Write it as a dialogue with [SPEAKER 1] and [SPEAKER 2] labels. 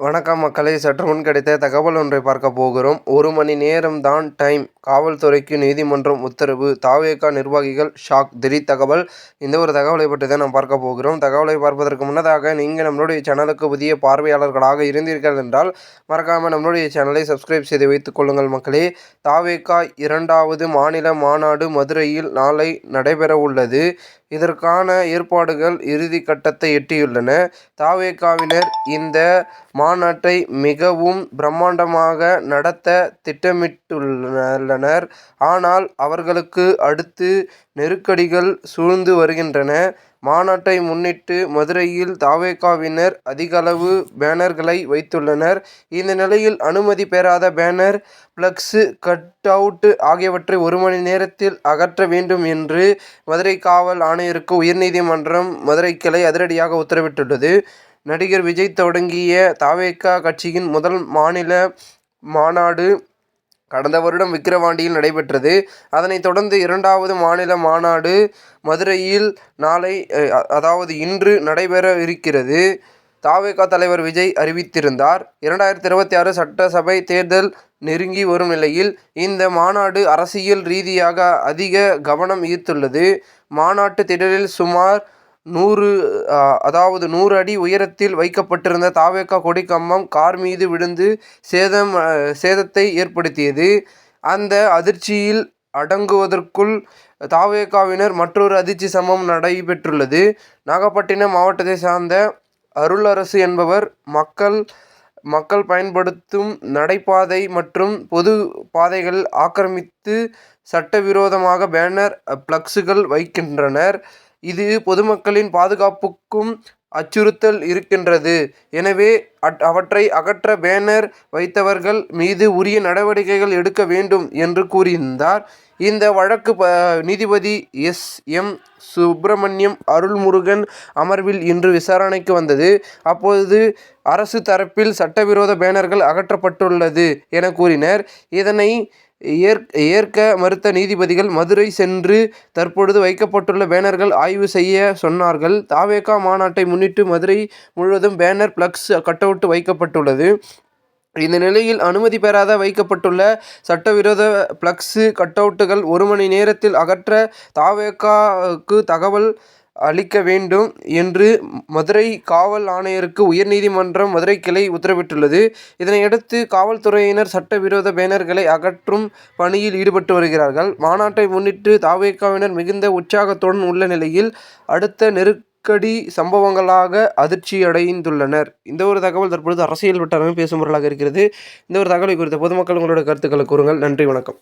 [SPEAKER 1] வணக்கம் மக்களை. சற்று முன் கிடைத்த தகவல் ஒன்றை பார்க்க போகிறோம். ஒரு மணி நேரம் தான் டைம். காவல்துறைக்கு நீதிமன்றம் உத்தரவு. தாவேகா நிர்வாகிகள் ஷாக். திடீர் தகவல். இந்த ஒரு தகவலை பற்றி தான் நாம் பார்க்க போகிறோம். தகவலை பார்ப்பதற்கு முன்னதாக நீங்கள் நம்மளுடைய சேனலுக்கு புதிய பார்வையாளர்களாக இருந்தீர்கள் என்றால் மறக்காமல் நம்மளுடைய சேனலை சப்ஸ்கிரைப் செய்து வைத்துக் கொள்ளுங்கள் மக்களே. தாவேகா இரண்டாவது மாநில மாநாடு மதுரையில் நாளை நடைபெற உள்ளது. இதற்கான ஏற்பாடுகள் இறுதி கட்டத்தை எட்டியுள்ளன. தாவேகாவினர் இந்த மா மாநாட்டை மிகவும் பிரம்மாண்டமாக நடத்த திட்டமிட்டுள்ளனர். ஆனால் அவர்களுக்கு அடுத்து நெருக்கடிகள் சூழ்ந்து வருகின்றன. மாநாட்டை முன்னிட்டு மதுரையில் தாவேகாவினர் அதிகளவு பேனர்களை வைத்துள்ளனர். இந்த நிலையில் அனுமதி பெறாத பேனர் பிளக்ஸு கட் அவுட் ஆகியவற்றை ஒரு மணி நேரத்தில் அகற்ற வேண்டும் என்று மதுரை காவல் ஆணையருக்கு உயர்நீதிமன்றம் மதுரை கிளை அதிரடியாக உத்தரவிட்டுள்ளது. நடிகர் விஜய் தொடங்கிய தாவேகா கட்சியின் முதல் மாநில மாநாடு கடந்த வருடம் விக்கிரவாண்டியில் நடைபெற்றது. அதனைத் தொடர்ந்து இரண்டாவது மாநில மாநாடு மதுரையில் நாளை அதாவது இன்று நடைபெற இருக்கிறது. தாவேகா தலைவர் விஜய் அறிவித்திருந்தார். இரண்டாயிரத்தி இருபத்தி ஆறு சட்டசபை தேர்தல் நெருங்கி வரும் நிலையில் இந்த மாநாடு அரசியல் ரீதியாக அதிக கவனம் ஈர்த்துள்ளது. மாநாட்டு திடலில் சுமார் நூறு அதாவது நூறு அடி உயரத்தில் வைக்கப்பட்டிருந்த தாவேக்கா கொடிக்கம்பம் கார் மீது விழுந்து சேதம் சேதத்தை ஏற்படுத்தியது. அந்த அதிர்ச்சியில் அடங்குவதற்குள் தாவேக்காவினர் மற்றொரு அதிர்ச்சி சம்பவம் நடைபெற்றுள்ளது. நாகப்பட்டினம் மாவட்டத்தை சார்ந்த அருளரசு என்பவர் மக்கள் மக்கள் பயன்படுத்தும் நடைபாதை மற்றும் பொது பாதைகள் ஆக்கிரமித்து சட்டவிரோதமாக பேனர் பிளக்ஸுகள் வைக்கின்றனர். இது பொதுமக்களின் பாதுகாப்புக்கும் அச்சுறுத்தல் இருக்கின்றது. எனவே அவற்றை அகற்ற பேனர் வைத்தவர்கள் மீது உரிய நடவடிக்கைகள் எடுக்க வேண்டும் என்று கூறியிருந்தார். இந்த வழக்கு ப நீதிபதி எஸ். எம். சுப்பிரமணியம் அருள்முருகன் அமர்வில் இன்று விசாரணைக்கு வந்தது. அப்போது அரசு தரப்பில் சட்டவிரோத பேனர்கள் அகற்றப்பட்டுள்ளது என கூறினர். இதனை ஏற் ஏற்க மறுத்த நீதிபதிகள் மதுரை சென்று தற்பொழுது வைக்கப்பட்டுள்ள பேனர்கள் ஆய்வு செய்ய சொன்னார்கள். தாவேகா மாநாட்டை முன்னிட்டு மதுரை முழுவதும் பேனர் பிளக்ஸ் கட்டவுட் வைக்கப்பட்டுள்ளது. இந்த நிலையில் அனுமதி பெறாத வைக்கப்பட்டுள்ள சட்டவிரோத பிளக்ஸு கட்டவுட்டுகள் ஒரு மணி நேரத்தில் அகற்ற தாவேக்காவுக்கு தகவல் அளிக்க வேண்டும் என்று மதுரை காவல் ஆணையருக்கு உயர்நீதிமன்றம் மதுரை கிளை உத்தரவிட்டுள்ளது. இதனையடுத்து காவல்துறையினர் சட்டவிரோத பேனர்களை அகற்றும் பணியில் ஈடுபட்டு வருகிறார்கள். மாநாட்டை முன்னிட்டு தாவேக்காவினர் மிகுந்த உற்சாகத்துடன் உள்ள நிலையில் அடுத்த நெருக்கடி சம்பவங்களாக அதிர்ச்சியடைந்துள்ளனர். இந்த ஒரு தகவல் தற்பொழுது அரசியல் வட்டாரமே பேசும் பொருளாக இருக்கிறது. இந்த ஒரு தகவலை குறித்த பொதுமக்கள் உங்களோட கருத்துக்களை கூறுங்கள். நன்றி வணக்கம்.